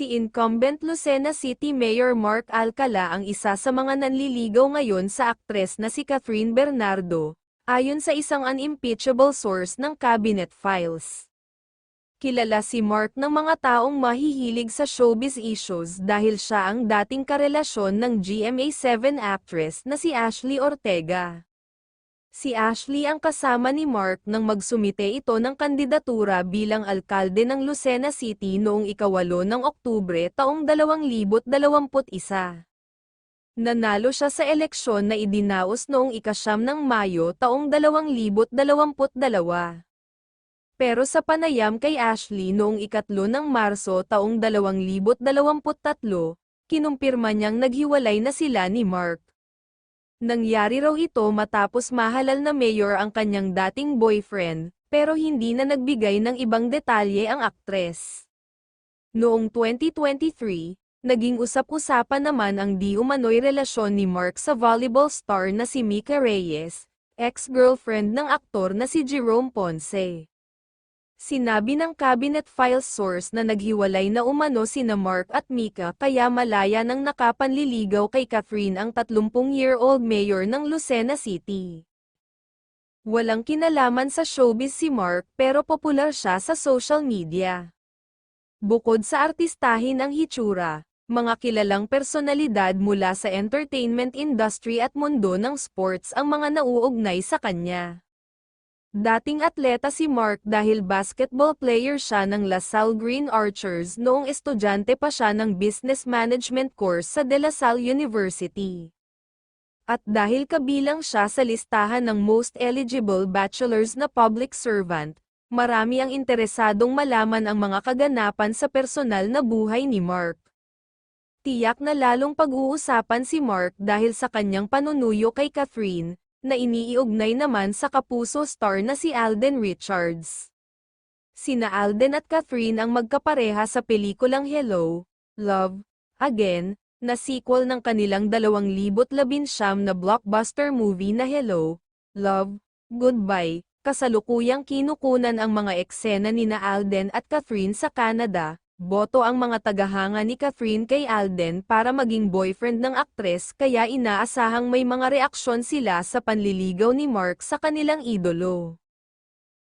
Si incumbent Lucena City Mayor Mark Alcala ang isa sa mga nanliligaw ngayon sa aktres na si Catherine Bernardo, ayon sa isang unimpeachable source ng cabinet files. Kilala si Mark ng mga taong mahihilig sa showbiz issues dahil siya ang dating karelasyon ng GMA7 actress na si Ashley Ortega. Si Ashley ang kasama ni Mark nang magsumite ito ng kandidatura bilang alkalde ng Lucena City noong ikawalo ng Oktubre taong 2021. Nanalo siya sa eleksyon na idinaos noong ikasyam ng Mayo taong 2022. Pero sa panayam kay Ashley noong ikatlo ng Marso taong 2023, kinumpirma niyang naghiwalay na sila ni Mark. Nangyari raw ito matapos mahalal na mayor ang kanyang dating boyfriend, pero hindi na nagbigay ng ibang detalye ang aktres. Noong 2023, naging usap-usapan naman ang di umano'y relasyon ni Mark sa volleyball star na si Mika Reyes, ex-girlfriend ng aktor na si Jerome Ponce. Sinabi ng cabinet files source na naghiwalay na umano sina Mark at Mika kaya malaya nang nakapanliligaw kay Catherine ang 30-year-old mayor ng Lucena City. Walang kinalaman sa showbiz si Mark pero popular siya sa social media. Bukod sa artistahin ang hitsura, mga kilalang personalidad mula sa entertainment industry at mundo ng sports ang mga nauugnay sa kanya. Dating atleta si Mark dahil basketball player siya ng LaSalle Green Archers noong estudyante pa siya ng business management course sa De La Salle University. At dahil kabilang siya sa listahan ng most eligible bachelors na public servant, marami ang interesadong malaman ang mga kaganapan sa personal na buhay ni Mark. Tiyak na lalong pag-uusapan si Mark dahil sa kanyang panunuyo kay Catherine, na iniiugnay naman sa kapuso star na si Alden Richards. Sina Alden at Catherine ang magkapareha sa pelikulang Hello, Love, Again, na sequel ng kanilang 2019 na blockbuster movie na Hello, Love, Goodbye, kasalukuyang kinukunan ang mga eksena ni na Alden at Catherine sa Canada, Boto ang mga tagahanga ni Catherine kay Alden para maging boyfriend ng aktres kaya inaasahang may mga reaksyon sila sa panliligaw ni Mark sa kanilang idolo.